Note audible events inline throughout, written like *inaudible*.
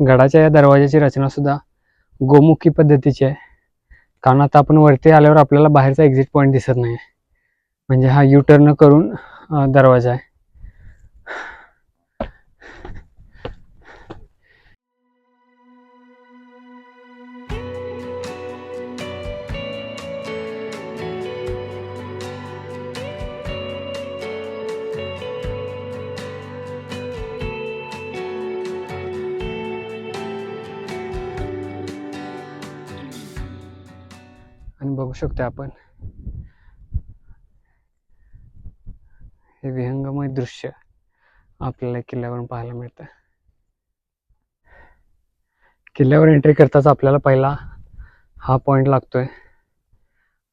गडाच्या या दरवाजाची रचना सुद्धा गोमुखी पद्धतीची आहे. कारण आता आपण वरती आल्यावर आपल्याला बाहेरचा एक्झिट पॉईंट दिसत नाही म्हणजे हा यू टर्न करून दरवाजा आहे. बघू शकतो आपण. हे विहंगमय दृश्य आपल्याला किल्ल्यावरून पाहायला मिळतं. किल्ल्यावर एंट्री करताच आपल्याला पहिला हा पॉईंट लागतोय.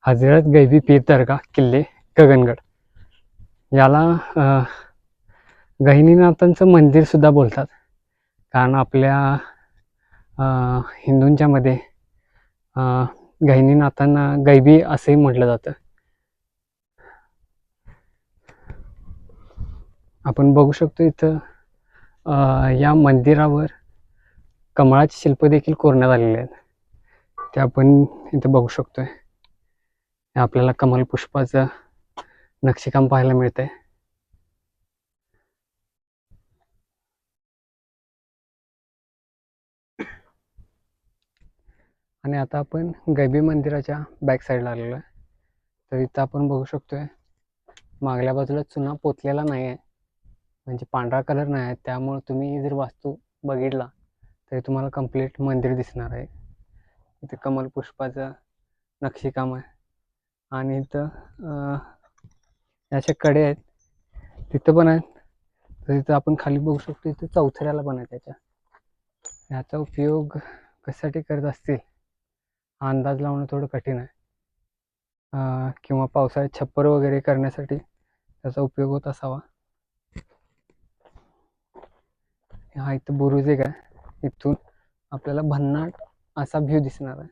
हजरत गैबी पीर दर्गा किल्ले गगनगड. याला गहिनीनाथांचं मंदिर सुद्धा बोलतात. कारण आपल्या हिंदूंच्यामध्ये गहिनीनाथांना गैबी असंही म्हटलं जातं. आपण बघू शकतो इथं या मंदिरावर कमळाचे शिल्प देखील कोरण्यात आलेले आहेत. ते आपण इथं बघू शकतोय. आपल्याला कमल पुष्पाचं नक्षीकाम पाहायला मिळतंय. आणि आता आपण गैबी मंदिराच्या बॅक साईडला आलेलो आहे. तर इथं आपण बघू शकतोय मागल्या बाजूला चुना पोचलेला नाही आहे म्हणजे पांढरा कलर नाही आहे. त्यामुळे तुम्ही जर वास्तू बघितला तरी तुम्हाला कंप्लीट मंदिर दिसणार आहे. इथे कमल पुष्पाचं नक्षीकाम आहे. आणि इथं याचे कडे आहेत. तिथं पण आहेत. तर तिथं आपण खाली बघू शकतो इथं चौथऱ्याला पण आहे त्याच्या ह्याचा उपयोग कशासाठी करत असतील? हा अंदाज लावणं थोडं कठीण आहे. किंवा पावसाळ्यात छप्पर वगैरे करण्यासाठी त्याचा उपयोग होत असावा. हा इथं बुरुज एक आहे. इथून आपल्याला भन्नाट असा व्ह्यू दिसणार आहे.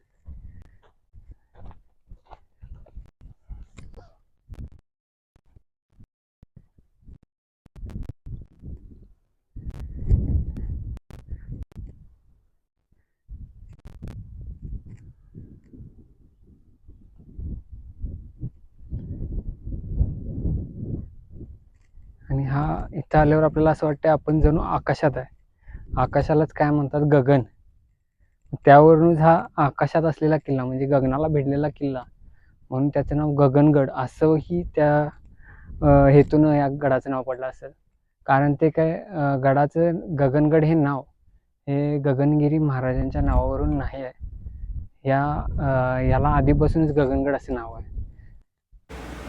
आणि हा इथं आल्यावर आपल्याला असं वाटतं आपण जणू आकाशात आहे. आकाशालाच काय म्हणतात? गगन. त्यावरूनच हा आकाशात असलेला किल्ला म्हणजे गगनाला भिडलेला किल्ला. म्हणून त्याचं नाव गगनगड. असंही त्या हेतूनं हेतून या गडाचं नाव पडलं असेल. कारण ते काय गडाचं गगनगड हे नाव हे गगनगिरी महाराजांच्या नावावरून नाही आहे. या याला आधीपासूनच गगनगड असे नाव आहे.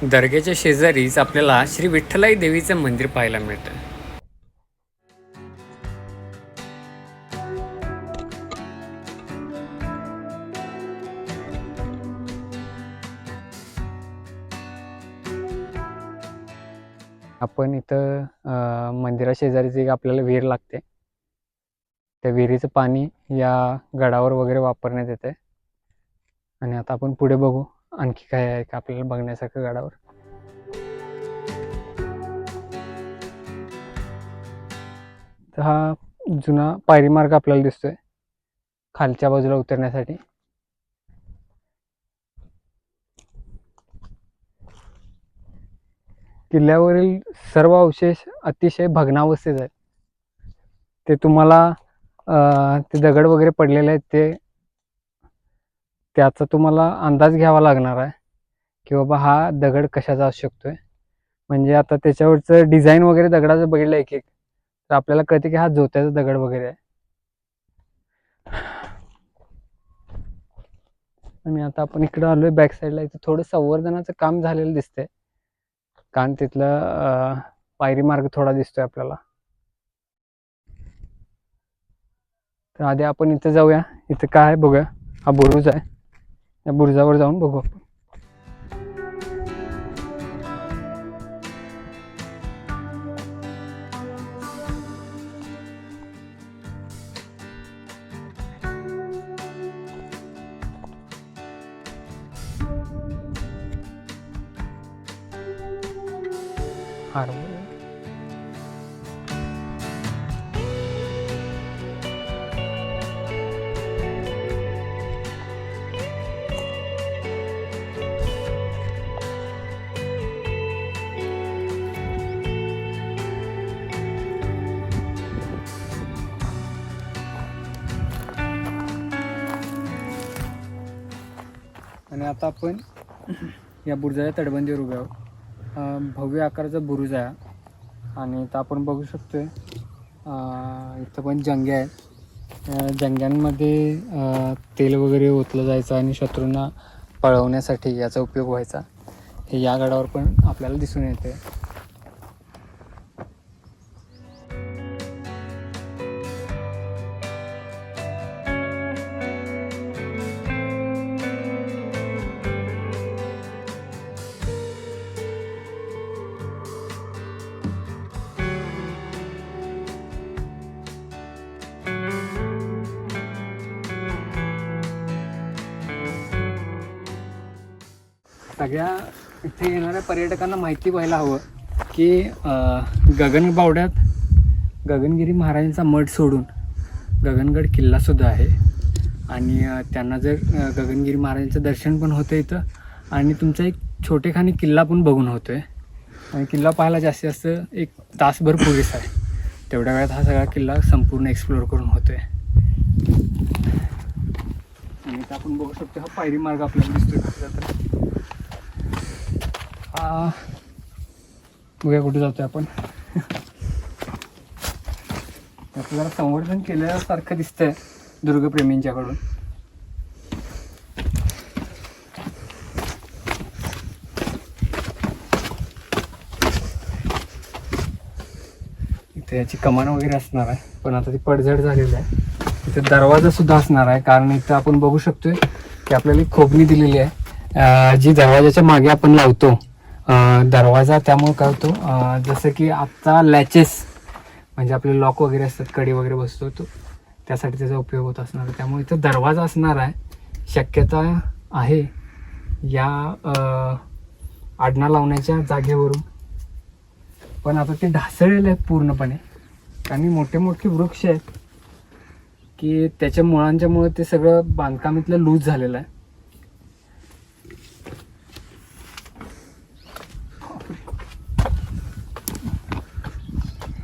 दर्ग्याच्या शेजारीच आपल्याला श्री विठ्ठलाई देवीचं मंदिर पाहायला मिळतं. आपण इथं मंदिरा शेजारीच एक आपल्याला विहीर लागते. त्या विहिरीचं पाणी या गडावर वगैरे वापरण्यात येते आणि आता आपण पुढे बघू. आणखी काय आहे का आपल्याला बघण्यासारखं गडावर? तर हा जुना पायरी मार्ग आपल्याला दिसतोय खालच्या बाजूला उतरण्यासाठी. किल्ल्यावरील सर्व अवशेष अतिशय भग्नावस्थेत आहेत. ते तुम्हाला ते दगड वगैरे पडलेले आहेत ते त्याचा तुम्हाला अंदाज घ्यावा लागणार आहे की बाबा हा दगड कशाचा असू शकतोय. म्हणजे आता त्याच्यावरचं डिझाईन वगैरे दगडाचं बघितलं एक एक तर आपल्याला कळते की हा जोत्याचा दगड वगैरे आहे. आणि आता आपण इकडं आलोय बॅक साईडला इथं थोडं संवर्धनाचं काम झालेलं दिसतंय. कारण तिथलं पायरी मार्ग थोडा दिसतोय आपल्याला. तर आधी आपण इथं जाऊया. इथं काय आहे बघूया. हा बुरुज आहे. या बुरुजावर जाऊन बघू आपण या बुरुजाच्या तटबंदी उभ्या भव्य आकाराचा बुरुज आहे आणि तर आपण बघू शकतो आहे इथं पण जंग्या आहेत. जंग्यांमध्ये तेल वगैरे ओतलं जायचं आणि शत्रूंना पळवण्यासाठी याचा उपयोग व्हायचा. हे या गडावर पण आपल्याला दिसून येते पर्यटकांना माहिती व्हायला हवं की गगनबावड्यात गगनगिरी महाराजांचा मठ सोडून गगनगड किल्लासुद्धा आहे. आणि त्यांना जर गगनगिरी महाराजांचं दर्शन पण होतं इथं. आणि तुमचा एक छोटेखानी किल्ला पण बघून होतो आहे आणि किल्ला पाहायला जास्तीत जास्त एक तासभर पुरेसा आहे. तेवढ्या वेळात हा सगळा किल्ला संपूर्ण एक्सप्लोअर करून होतो आहे आणि इथं आपण बघू शकतो हा पायरी मार्ग आपल्याला दिसतोय. हा बघूया कुठे जातोय आपण. आपल्याला संवर्धन केल्यासारखं दिसतंय दुर्गप्रेमींच्याकडून. इथे याची कमान वगैरे असणार आहे पण आता ती पडझड झालेली आहे. इथे दरवाजा सुद्धा असणार आहे कारण इथं आपण बघू शकतोय की आपल्याला एक खोबणी दिलेली आहे. जी दरवाजाच्या मागे आपण लावतो. दरवाजा त्यामुळे काय होतो जसं की आता लॅचेस म्हणजे आपले लॉक वगैरे असतात कडी वगैरे बसतो तो त्यासाठी त्याचा उपयोग होत असणार. त्यामुळे इथं दरवाजा असणार आहे शक्यता आहे या आडना लावण्याच्या जागेवरून. पण आता ते ढासळलेले आहेत पूर्णपणे. आणि मोठे मोठे वृक्ष आहेत की त्याच्या मुळांच्यामुळे ते सगळं बांधकाम इथलं लूज झालेलं आहे.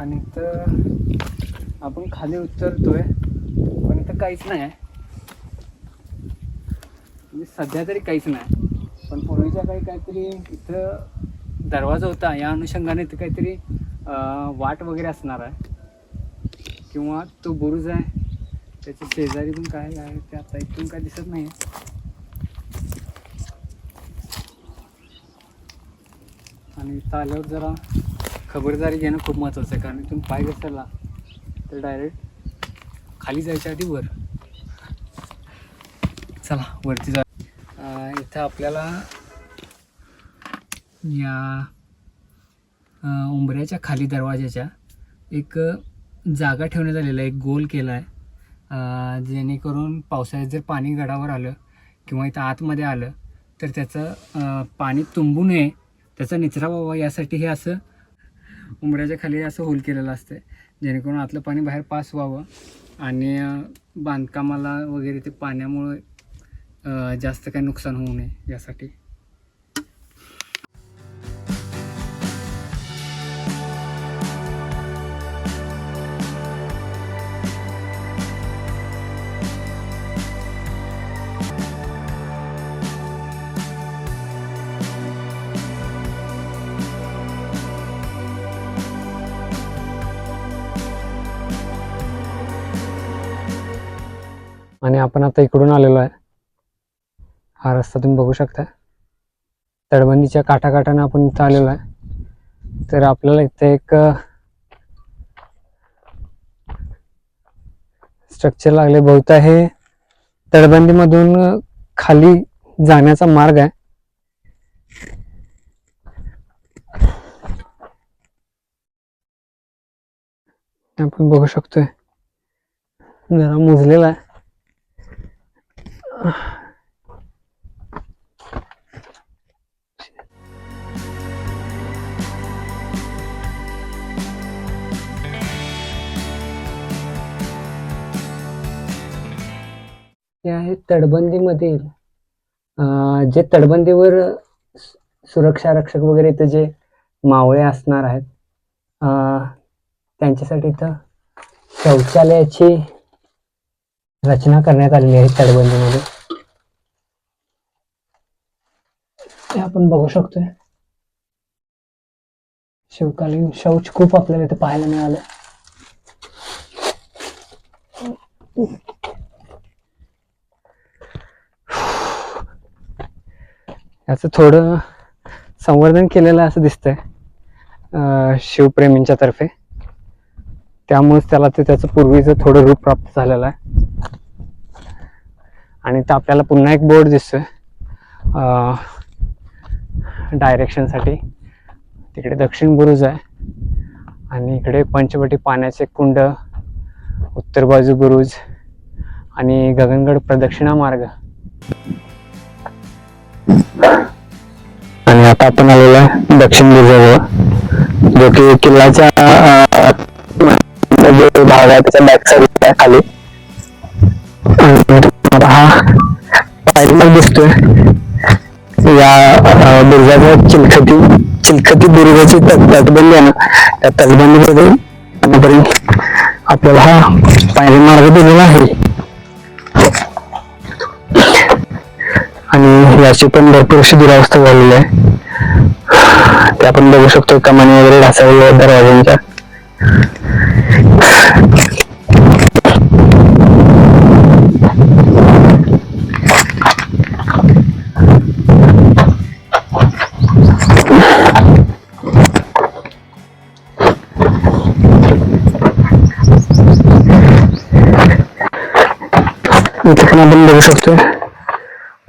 आणि इथं आपण खाली उतरतोय पण इथं काहीच नाही आहे. म्हणजे सध्या तरी काहीच नाही पण पूर्वीच्या काही काहीतरी इथं दरवाजा होता या अनुषंगाने इथं काहीतरी वाट वगैरे असणार आहे. किंवा तो बुरुज आहे. त्याची शेजारी पण काय आहे ते आता इथून काय दिसत नाही आणि इथं आल्यावर जरा खबरदारी घेणं खूप महत्त्वाचं आहे कारण इथून पाय घसरला तर डायरेक्ट खाली जायच्या आधी वर. चला वरती जा. इथं आपल्याला या उंबऱ्याच्या खाली दरवाजाच्या एक जागा ठेवण्यात आलेला आहे एक गोल केला आहे. जेणेकरून पावसाळ्यात जर पाणी गडावर आलं किंवा इथं आतमध्ये आलं तर त्याचं पाणी तुंबू नये. त्याचा निचरा व्हावा यासाठी हे असं उंबऱ्याच्या खाली असं होल केलेलं असतं जेणेकरून आतलं पाणी बाहेर पास व्हावं आणि बांधकामाला वगैरे ते पाण्यामुळे जास्त काही नुकसान होऊ नये यासाठी. आणि आपण आता इकडून आलेलो आहे. हा रस्ता तुम्ही बघू शकता. तडबंदीच्या काठाकाठानं आपण इथं आलेलो आहे. तर आपल्याला इथे एक स्ट्रक्चर लागले. बहुता हे तटबंदीमधून खाली जाण्याचा मार्ग आहे. आपण बघू शकतोय. जरा मुजलेला आहे. हे आहे तटबंदीमधील जे तटबंदीवर सुरक्षा रक्षक वगैरे इथं जे मावळे असणार आहेत त्यांच्यासाठी इथं शौचालयाची रचना करण्यात आलेली आहे तटबंदीमध्ये आपण बघू शकतोय. शिवकालीन शौच खूप आपल्याला इथे पाहायला मिळालं. याचं थोडं संवर्धन केलेलं असं दिसतंय शिवप्रेमींच्या तर्फे. त्यामुळेच त्याला ते त्याचं पूर्वीचं थोडं रूप प्राप्त झालेलं आहे. आणि तर आपल्याला पुन्हा एक बोर्ड दिसतोय. डायरेक्शनसाठी तिकडे दक्षिण बुरुज आहे. आणि इकडे पंचवटी पाण्याचे कुंड उत्तर बाजू बुरुज आणि गगनगड प्रदक्षिणा मार्ग. आणि आता आपण आलेलो आहे दक्षिण बुरुजाजवळ. जो की किल्ल्याच्या भाग आहे त्याच्या बॅक साईड खाली. हा. दिसतोय. या दुर्गाच्या चिलखती चिलखती दुर्गाची तटबंदी आहे ना. त्या तटबंदीमध्ये आतापर्यंत आपल्याला हा पायरी मार्ग दिलेला आहे. आणि याची पण भरपूर अशी दुरावस्था झालेली आहे. ते आपण बघू शकतो कमानी वगैरे ढासळलेल्या दरवाजांच्या. शकतो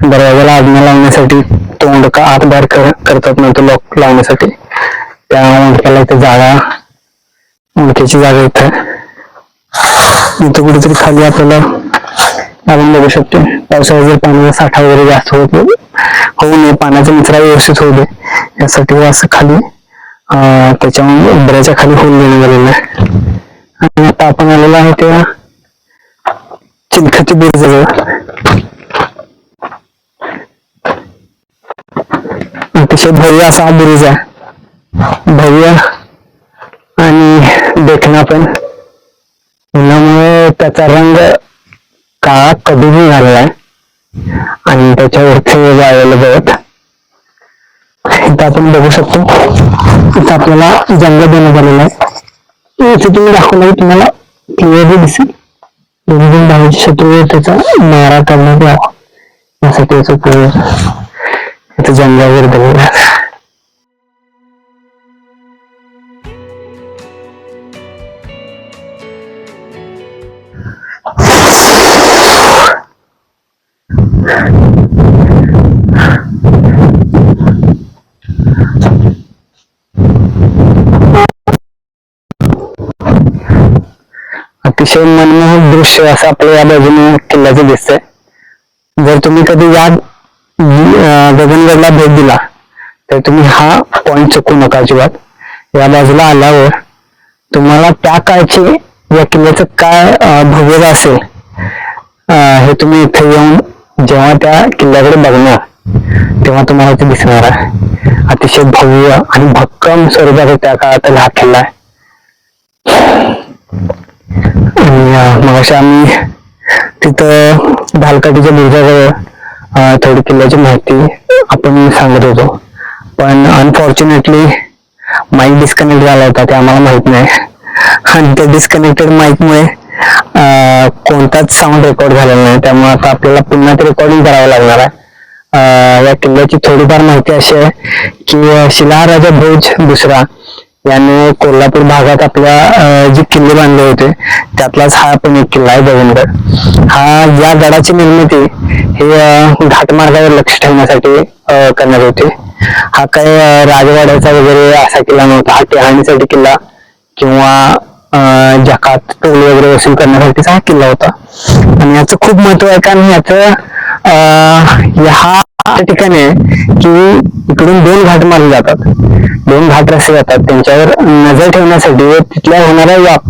दरवाजाला आज्ञा लावण्यासाठी तोंड का आत बाहेर कर, करतात ना तो लॉक लावण्यासाठी. त्या मुंडक्याला इथे जागा मुंडक्याची जागा इथे. इथं कुठेतरी खाली आपल्याला आपण बघू शकतो पावसाळ्यात जर पाण्याचा साठा वगैरे जास्त होत होऊ नये. पाण्याचा निचरा व्यवस्थित होऊ दे. यासाठी असं खाली त्याच्यामुळे उंबऱ्याच्या खाली होऊन देण्यात आलेलं आहे. आणि आता आपण आलेलो आहे तेव्हा चिलखती बुरुजाजवळ अतिशय भव्य असा बुरुज आहे. भव्य आणि देखणा पण. उन्हामुळे त्याचा रंग काळा कधीही झालेला आहे. आणि त्याच्यावरती जायला गवत इथं आपण बघू शकतो. इथं आपल्याला जंगल देण्यात आलेला आहे. इथे तुम्ही दाखवलं की तुम्हाला क्लिअरली दिसेल. दोन्ही दोन शत्रूवर त्याचा मारा करण्यात यावा यासाठी याचा जंगलावर दिलेला अतिशय मनमोहक दृश्य असं आपल्या या बाजूने किल्ल्याचं दिसतंय. जर तुम्ही कधी या गगनगडला भेट दिला तर तुम्ही हा पॉइंट चुकू नका अजिबात. या बाजूला आल्यावर तुम्हाला त्या काळचे या किल्ल्याचं काय भव्यता असेल हे तुम्ही इथे येऊन जेव्हा त्या किल्ल्याकडे बघणार तेव्हा तुम्हाला ते दिसणार आहे. अतिशय भव्य आणि भक्कम स्वरूपाचा त्या काळातला हा किल्ला आहे. मग अशा आम्ही तिथं भालकाटीच्या बुर्जाजवळ थोडी किल्ल्याची माहिती आपण सांगत होतो. पण अनफॉर्च्युनेटली माईक डिस्कनेक्ट झाला होता ते आम्हाला माहीत नाही. आणि त्या डिस्कनेक्टेड माईकमुळे कोणताच साऊंड रेकॉर्ड झालेला नाही. त्यामुळे आता आपल्याला पुन्हा ते रेकॉर्डिंग करावं लागणार आहे. या किल्ल्याची थोडीफार माहिती अशी आहे की शिलाराजा शिलाहाराजा भोज दुसरा याने कोल्हापूर भागात आपल्या जे किल्ले बांधले होते त्यातलाच हा पण एक किल्ला आहे गगनगड हा या गडाची निर्मिती हे घाटमार्गावर लक्ष ठेवण्यासाठी करण्यात होते. हा काही राजवाड्याचा वगैरे असा किल्ला नव्हता. हा टेहाणीसाठी किल्ला किंवा जकात टोल वगैरे वसूल करण्यासाठीचा हा किल्ला होता. आणि याचं खूप महत्त्व आहे कारण याचं अं, हा ठिकाणी आहे की इकडून दोन घाट मारले जातात. दोन घाट रस्ते जातात. त्यांच्यावर नजर ठेवण्यासाठी व तिथल्या होणारा व्याप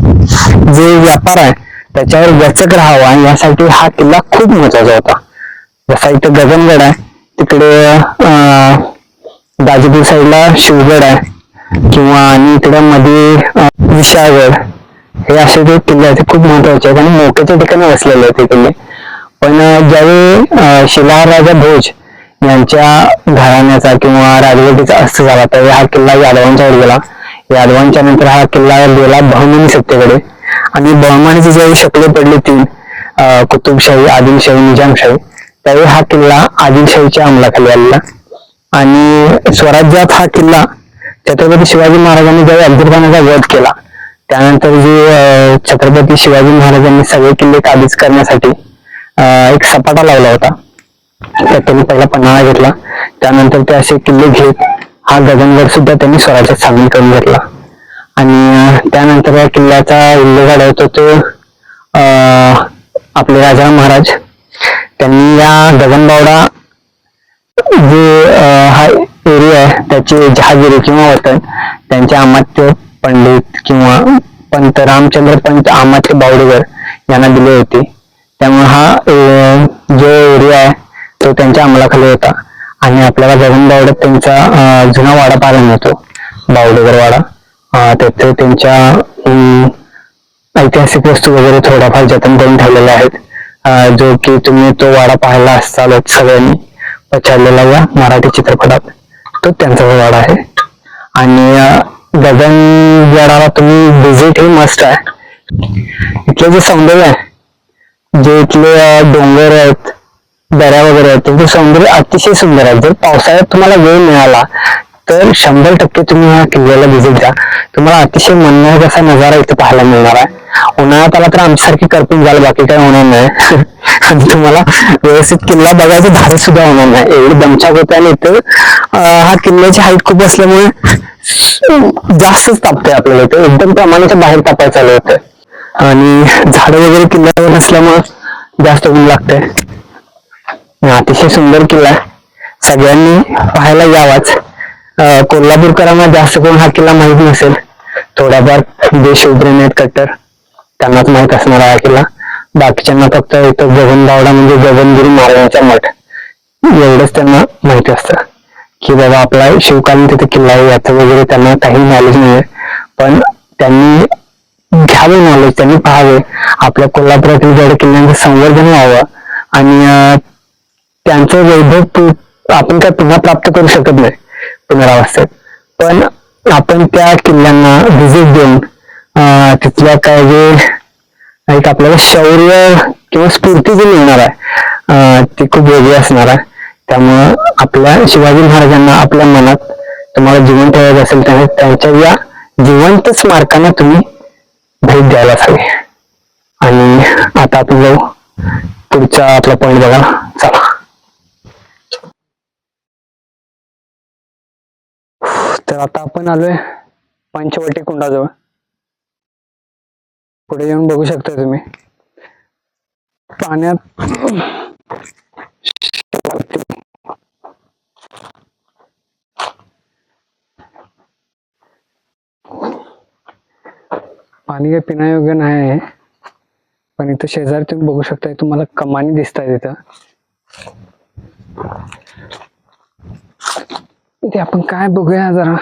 जे व्यापार आहे त्याच्यावर वचक राहावा. आणि यासाठी हा किल्ला खूप महत्त्वाचा होता. जसा इथं गगनगड आहे तिकडे अं, दाजीपूर साईडला शिवगड आहे किंवा आणि इकडे मध्ये विशाळगड. हे असे जे किल्ले आहेत खूप महत्त्वाचे आहेत. आणि मोक्याच्या ठिकाणी वसलेले आहेत ते किल्ले. पण ज्यावेळी अं, शिलाहार राजा भोज यांच्या घराण्याचा किंवा राजवटीचा अस्त झाला तर हा किल्ला यादवांच्यावर गेला. यादवांच्या नंतर हा किल्ला गेला बहमनी सत्तेकडे. आणि बहमनीची ज्यावेळी शकले पडली तीन कुतुबशाही आदिलशाही निजामशाही त्यावेळी हा किल्ला आदिलशाहीच्या अंमलाखाली आलेला. आणि स्वराज्यात हा किल्ला छत्रपती शिवाजी महाराजांनी ज्यावेळी अफजलखानाचा वध केला त्यानंतर जे छत्रपती शिवाजी महाराजांनी सगळे किल्ले काबीज करण्यासाठी एक सपाटा लावला होता. तर त्यांनी पहिला पन्हाळा घेतला. त्यानंतर ते असे किल्ले घेत हा गगनगड सुद्धा त्यांनी स्वराज्यात सामील करून घेतला. आणि त्यानंतर या किल्ल्याचा उल्लेख आढळतो तो अं, आपले राजाराम महाराज. त्यांनी या गगनबावडा जे हा एरिया आहे त्याचे जहागिरी किंवा वतन त्यांचे अमात्य पंडित किंवा पंत रामचंद्र पंत अमात्य बावडेकर यांना दिले होते. त्यामुळे हा जो एरिया आहे तो त्यांच्या अंमलाखाली होता. आणि आपल्याला गगनबावड्यात त्यांचा जुना वाडा पाहायला मिळतो. बावडेगर वाडा. तेथे त्यांच्या ऐतिहासिक वस्तू वगैरे थोड्याफार जतन करून ठेवलेल्या आहेत. जो की तुम्ही तो वाडा पाहायला असालच सगळ्यांनी. पछाडलेला या मराठी चित्रपटात. तो त्यांचा वाडा आहे. आणि गगन वाडाला तुम्ही व्हिजिट ही मस्ट आहे. इथलं जे सौंदर्य आहे जे इथले डोंगर आहेत दऱ्या वगैरे आहेत. त्यांचे सौंदर्य अतिशय सुंदर आहे. जर पावसाळ्यात तुम्हाला वेळ मिळाला तर शंभर टक्के तुम्ही ह्या किल्ल्याला व्हिजिट द्या तुम्हाला अतिशय मनमोहक असा नजारा इथे पाहायला मिळणार आहे. उन्हाळ्यात आला तर आमच्यासारखी करपून झालं बाकी काही होणार नाही. *laughs* आणि तुम्हाला व्यवस्थित किल्ला बघायचं धाडस सुद्धा होणार नाही. एवढी दमछाक होते आणि इथं हा किल्ल्याची हाईट खूप असल्यामुळे जास्तच तापते आपल्याला इथे. एकदम प्रमाणाच्या बाहेर तापायला चालू होतं. आणि झाडं वगैरे किल्ल्यावर नसल्यामुळे जास्त ऊन लागतंय. अतिशय सुंदर किल्ला सगळ्यांनी पाहायला यावाच. कोल्हापूरकरांना जास्त करून हा किल्ला माहीत नसेल. थोड्याफार जे शिवप्रेमी आहेत कट्टर. त्यांनाच माहीत असणार हा किल्ला. बाकीच्यांना फक्त इथं गगनबावडा म्हणजे गगनगिरी महाराजांचा मठ. एवढंच त्यांना माहिती असतं. की बाबा आपला शिवकालीन तिथे किल्ला आहे याचं वगैरे त्यांना काही नॉलेज नाही पण त्यांनी घ्यावे नॉलेज त्यांनी पाहावे. आपल्या कोल्हापुरातील गड किल्ल्यांचं संवर्धन व्हावं आणि त्यांचं वैभव आपण काय पुन्हा प्राप्त करू शकत नाही पुनरावस्थेत. पण आपण त्या किल्ल्यांना व्हिजिट देऊन तिथल्या काय जे एक आपल्याला शौर्य किंवा स्फूर्ती जी मिळणार आहे ती खूप वेगळी असणार आहे. त्यामुळं आपल्या शिवाजी महाराजांना आपल्या मनात तुम्हाला जिवंत ठेवायचं असेल तर त्यांच्या या जिवंत स्मारकांना तुम्ही भेट द्यायलाच हवी. आणि आता आपण जाऊ. पुढचा आपला पॉईंट बघा. चला. तर आता आपण आलोय पंचवटी कुंडाजवळ. पुढे येऊन बघू शकता तुम्ही. पाण्यात पाणी काही पिण्यायोग्य नाही आहे. पण इथं शेजारी तुम्ही बघू शकता तुम्हाला कमानी दिसत आहेत इथं ते आपण काय बघूया जरा.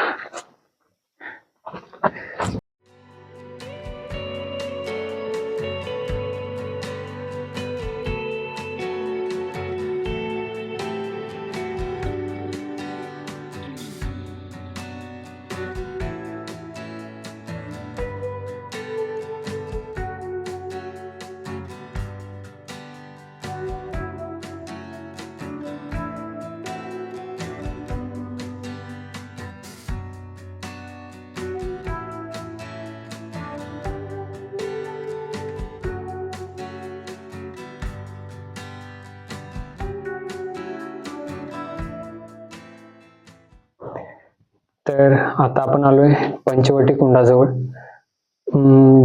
तर आता आपण आलोय पंचवटी कुंडाजवळ.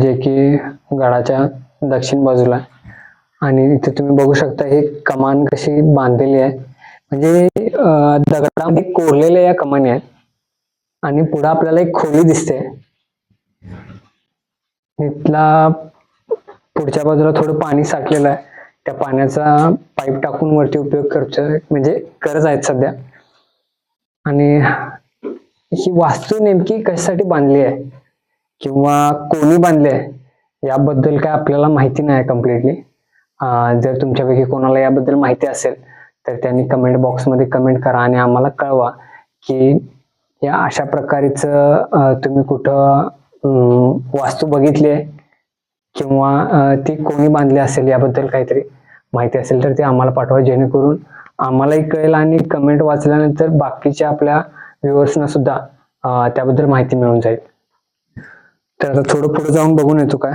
जे की गडाच्या दक्षिण बाजूला. आणि इथे तुम्ही बघू शकता ही कमान कशी बांधलेली आहे. म्हणजे दगडामध्ये कोरलेल्या या कमानी आहेत. आणि पुढे आपल्याला एक खोली दिसते. इथला पुढच्या बाजूला थोडं पाणी साठलेलं आहे. त्या पाण्याचा पाईप टाकून वरती उपयोग करतोय. म्हणजे करत आहेत सध्या. आणि ही वास्तू नेमकी कशासाठी बांधली आहे? किंवा कोणी बांधली आहे? याबद्दल काय आपल्याला माहिती नाही कम्प्लिटली जर तुमच्यापैकी कोणाला याबद्दल माहिती असेल तर त्यांनी कमेंट बॉक्समध्ये कमेंट करा आणि आम्हाला कळवा की या अशा प्रकारेच तुम्ही कुठं वास्तू बघितली आहे? किंवा ती कोणी बांधली असेल याबद्दल काहीतरी माहिती असेल तर ते आम्हाला पाठवा जेणेकरून आम्हालाही कळेल आणि कमेंट वाचल्यानंतर बाकीच्या आपल्या व्ह्युअर्सना सुद्धा त्याबद्दल माहिती मिळून जाईल. तर आता थोडं पुढे जाऊन बघून येतो काय?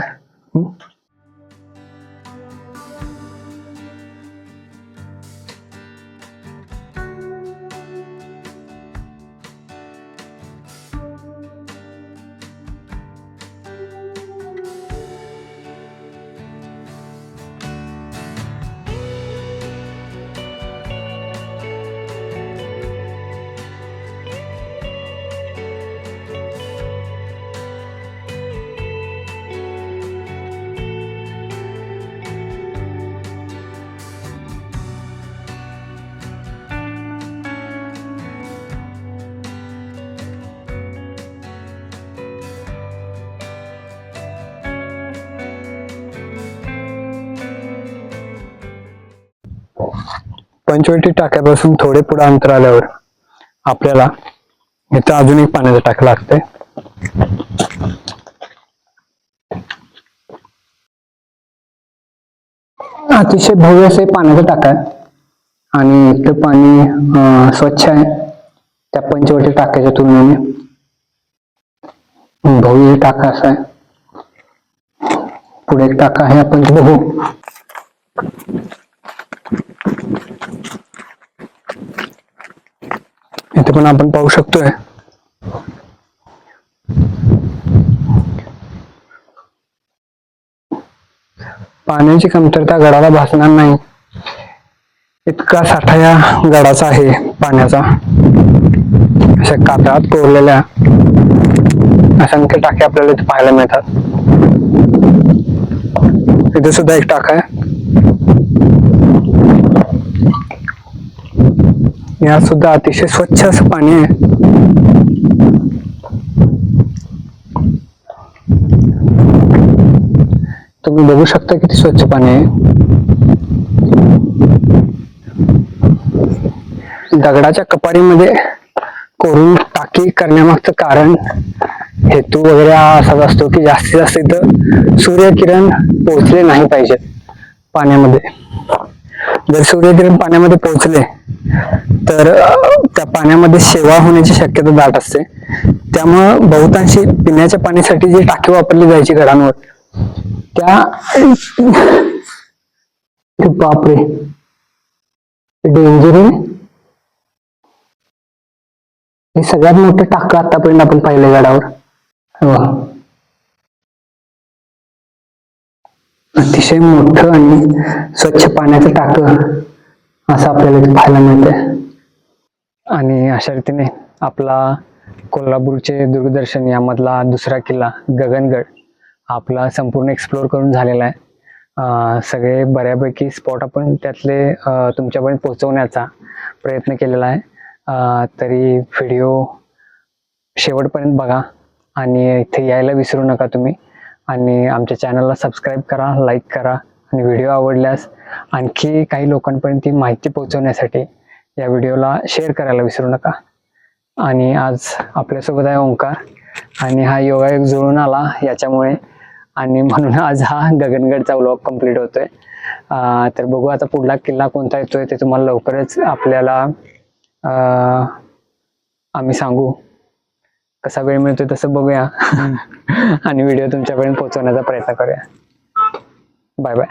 पंचवटी टाक्यापासून थोडे पुढे अंतर आल्यावर आपल्याला इथं अजून एक पाण्याचं टाक लागतंय. अतिशय भव्य असे पाण्याचं टाक आहे. आणि इथलं पाणी अं, स्वच्छ आहे. त्या पंचवटी टाक्याच्या तुलनेने. भव्य टाका असा आहे. पुढे एक टाका आहे आपण बघू. इथे पण आपण पाहू शकतोय. पाण्याची कमतरता गडाला भासणार नाही. इतका साठा या गडाचा आहे पाण्याचा. अशा कातळात कोरलेल्या असंख्य टाके आपल्याला इथे पाहायला मिळतात. इथे सुद्धा एक टाका आहे. यात सुद्धा अतिशय स्वच्छ असं पाणी आहे. तुम्ही बघू शकता किती स्वच्छ पाणी आहे. दगडाच्या कपारीमध्ये कोरून टाकी करण्यामागचं कारण हेतू वगैरे असाच असतो की जास्तीत जास्त इथं सूर्यकिरण पोहोचले नाही पाहिजेत पाण्यामध्ये. जर सूर्यकिरण पाण्यामध्ये पोहोचले तर त्या पाण्यामध्ये सेवा होण्याची शक्यता दाट असते. त्यामुळं बहुतांशी पिण्याच्या पाण्यासाठी जी टाकी वापरली जायची घरांवर त्या बापरे. डेंजर. हे सगळ्यात मोठं टाकं आतापर्यंत आपण पाहिलं गडावर. वा. अतिशय मोठं आणि स्वच्छ पाण्याचं टाकं असं आपल्याला पाहायला मिळतंय. आणि अशा रीतीने आपला कोल्हापूरचे दूरदर्शन यामधला दुसरा किल्ला गगनगड आपला संपूर्ण एक्सप्लोअर करून झालेला आहे. सगळे बऱ्यापैकी स्पॉट आपण त्यातले तुमच्यापर्यंत पोहोचवण्याचा प्रयत्न केलेला आहे. तरी व्हिडिओ शेवटपर्यंत बघा आणि इथे यायला विसरू नका तुम्ही. आणि आमच्या चॅनलला सबस्क्राईब करा लाईक करा आणि व्हिडिओ आवडल्यास आणखी काही लोकांपर्यंत ती माहिती पोहोचवण्यासाठी या व्हिडिओला शेअर करायला विसरू नका. आणि आज आपल्यासोबत आहे ओंकार. आणि हा योगायोग जुळून आला याच्यामुळे. आणि म्हणून आज हा गगनगडचा व्लॉग कंप्लीट होतोय. तर बघू आता पुढला किल्ला कोणता येतोय ते तुम्हाला लवकरच आपल्याला आम्ही सांगू. कसा वेळ मिळतोय तसं बघूया. *laughs* आणि व्हिडिओ तुमच्यापर्यंत पोहोचवण्याचा प्रयत्न करूया. Bye bye.